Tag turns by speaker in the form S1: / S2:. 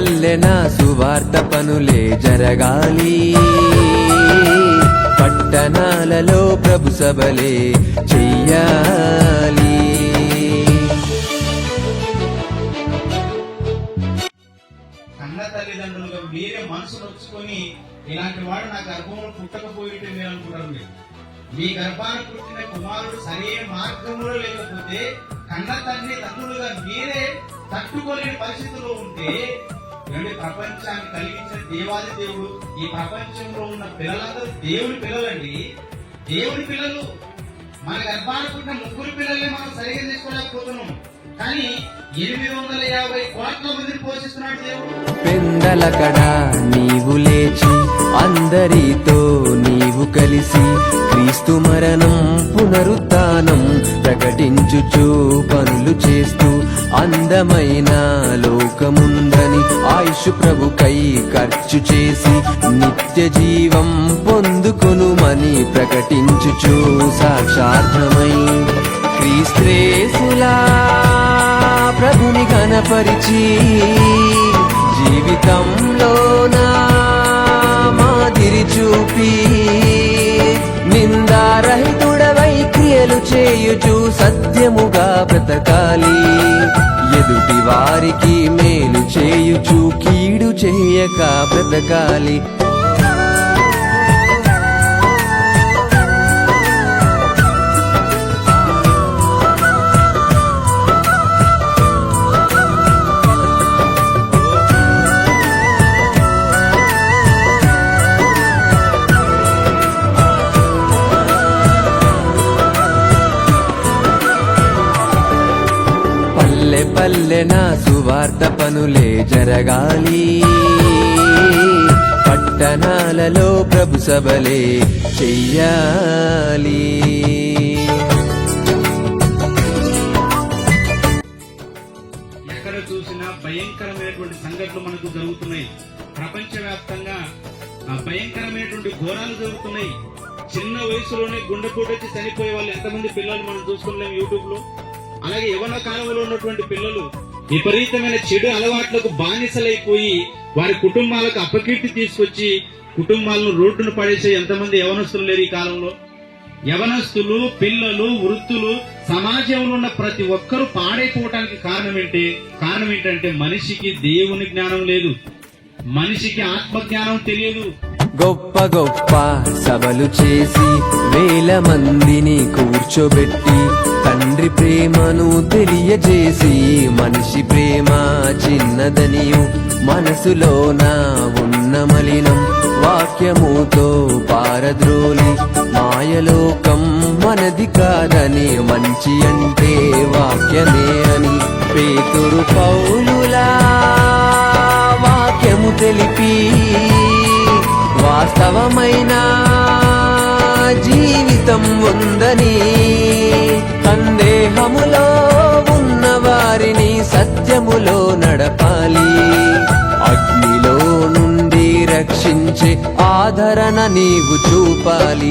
S1: పల్లె సువార్త పనులే జరగాలి. పట్టణాలలో ప్రభు సభలే చెయ్యాలి.
S2: కన్న తల్లిదండ్రులుగా మీరే మనసు నొచ్చుకొని ఇలాంటి వాడు నా గర్భంలో పుట్టకపోయితే మీరు అనుకుంటారు మీరు. మీ గర్భాన పుట్టిన కుమారుడు సరైన మార్గంలో లేకపోతే కన్న తండ్రి తండ్రులుగా మీరే తట్టుకోలేని పరిస్థితిలో ఉంటే ఏమండి ప్రపంచాన్ని కలిగించిన దేవాది దేవుడు. ఈ ప్రపంచంలో ఉన్న పిల్లలందరూ దేవుడి పిల్లలండి. దేవుడి పిల్లలు. మన గర్భాన ముగ్గురు పిల్లల్ని మనం సరిగ్గా తీసుకోలేకపోతున్నాం. కానీ ఎనిమిది వందల యాభై కోట్ల మందిని పోషిస్తున్నాడు దేవుడు.
S1: పెందల కడా నీవు లేచి అందరితో నీవు కలిసి క్రీస్తు మరణం పునరుత్నం ప్రకటించుచు పనులు చేస్తూ అందమైన లోకమున్న ఆయుష్ ప్రభుకై ఖర్చు చేసి నిత్య జీవం పొందుకొనుమని ప్రకటించుచు సాక్షార్థమై క్రీస్త్రేసులా ప్రభుని గణపరిచి జీవితంలో నా మాదిరి చూపి నిందారహితుడవై క్రియలు చేయుచు సత్యముగా బ్రతకాలి. ఎదుటి వారికి కీడు చేయక బ్రతకాలి పల్లె పల్లెన సువార్త పనులే జరగాలి. పట్టణాలలో ప్రభు సభలే చెయ్యాలి.
S2: ఎక్కడ చూసినా భయంకరమైనటువంటి సంఘటనలు మనకు జరుగుతున్నాయి. ప్రపంచవ్యాప్తంగా ఆ భయంకరమైనటువంటి ఘోరాలు జరుగుతున్నాయి. చిన్న వయసులోనే గుండెపోటు వచ్చి చనిపోయే వాళ్ళు ఎంతమంది పిల్లలు మనం చూసుకున్నాం యూట్యూబ్లో అలాగే యవన కాలంలో ఉన్నటువంటి పిల్లలు విపరీతమైన చెడు అలవాట్లకు బానిసలైపోయి వారి కుటుంబాలకు అపకీర్తి తీసుకొచ్చి కుటుంబాలను రోడ్డును పడేసే ఎంతమంది యవనస్తులు లేరు ఈ కాలంలో? యవనస్తులు పిల్లలు వృత్తులు సమాజంలో ఉన్న ప్రతి ఒక్కరూ పాడైపోవటానికి కారణం ఏంటి కారణం ఏంటంటే మనిషికి దేవుని జ్ఞానం లేదు. మనిషికి ఆత్మ జ్ఞానం తెలియదు.
S1: గొప్ప గొప్ప సభలు చేసి వేల మందిని కూర్చోబెట్టి తండ్రి ప్రేమను తెలియజేసి మనిషి ప్రేమ చిన్నదనియు మనసులోన ఉన్న మలినం వాక్యముతో పారద్రోలి మాయలోకం మనది కాదని మంచి అంటే వాక్యమే అని పేతురు పౌలులా వాక్యము తెలిపి వాస్తవమైన జీవితం ఉందని సందేహములో ఉన్న వారిని సత్యములో నడపాలి. అగ్నిలో నుండి రక్షించే ఆదరణ నీవు చూపాలి.